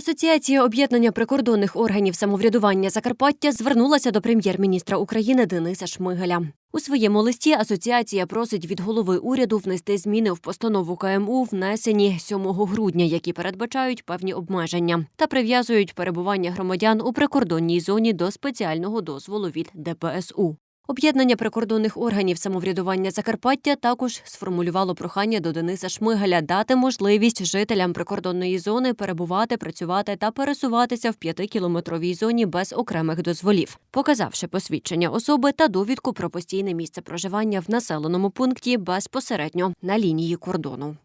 Асоціація об'єднання прикордонних органів самоврядування Закарпаття звернулася до прем'єр-міністра України Дениса Шмигаля. У своєму листі асоціація просить від голови уряду внести зміни в постанову КМУ, внесені 7 грудня, які передбачають певні обмеження та прив'язують перебування громадян у прикордонній зоні до спеціального дозволу від ДПСУ. Об'єднання прикордонних органів самоврядування Закарпаття також сформулювало прохання до Дениса Шмигаля дати можливість жителям прикордонної зони перебувати, працювати та пересуватися в п'ятикілометровій зоні без окремих дозволів, показавши посвідчення особи та довідку про постійне місце проживання в населеному пункті безпосередньо на лінії кордону.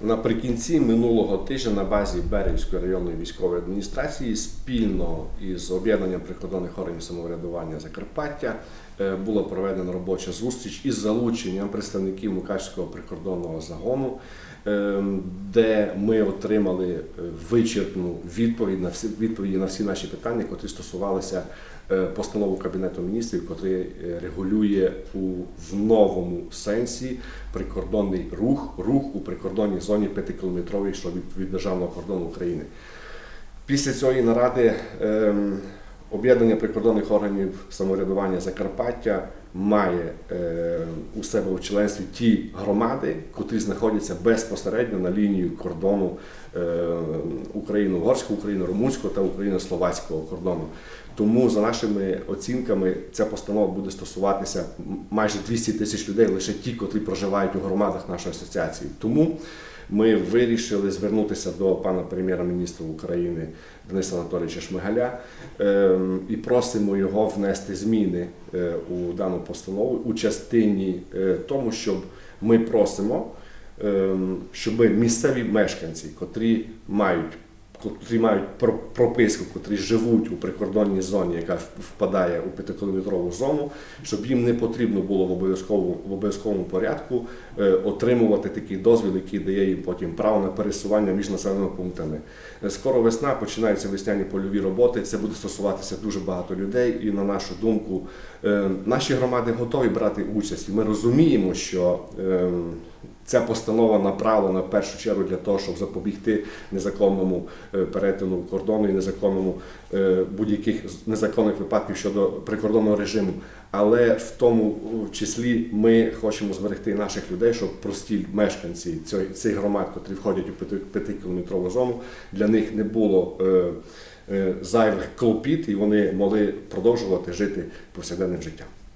Наприкінці минулого тижня на базі Берівської районної військової адміністрації спільно із об'єднанням прикордонних органів самоврядування Закарпаття е, була проведена робоча зустріч із залученням представників Мукачського прикордонного загону, е, де ми отримали е, вичерпну відповідь на всі відповіді на всі наші питання, які стосувалися е, постанови Кабінету міністрів, який е, регулює у в новому сенсі прикордонний рух, рух у прикордонній зоні 5-кілометровій, що від, від державного кордону України. Після цієї наради ем, об'єднання прикордонних органів самоврядування Закарпаття має е, у себе у членстві ті громади, котрі знаходяться безпосередньо на лінії кордону е, україно-угорського, україно-румунського та україно-словацького кордону. Тому, за нашими оцінками, ця постанова буде стосуватися майже 200 тисяч людей, лише ті, котрі проживають у громадах нашої асоціації. Тому ми вирішили звернутися до пана прем'єра-міністра України Дениса Анатолійовича Шмигаля ем, і просимо його внести зміни е, у дану постанову у частині е, тому, щоб ми просимо, ем, щоб місцеві мешканці, котрі мають котрі мають про- прописку, котрі живуть у прикордонній зоні, яка впадає у п'ятикілометрову зону, щоб їм не потрібно було в обов'язковому, в обов'язковому порядку е, отримувати такий дозвіл, який дає їм потім право на пересування між населеними пунктами. Е, Скоро весна, починаються весняні польові роботи. Це буде стосуватися дуже багато людей, і на нашу думку, е, наші громади готові брати участь. І ми розуміємо, що е, Ця постанова направлена в першу чергу для того, щоб запобігти незаконному е, перетину кордону і незаконному е, будь-яких незаконних випадків щодо прикордонного режиму. Але в тому е, числі ми хочемо зберегти наших людей, щоб прості мешканці цих громад, котрі входять у п'яти- п'ятикілометрову зону, для них не було зайвих клопіт, і вони могли продовжувати жити повсякденним життям.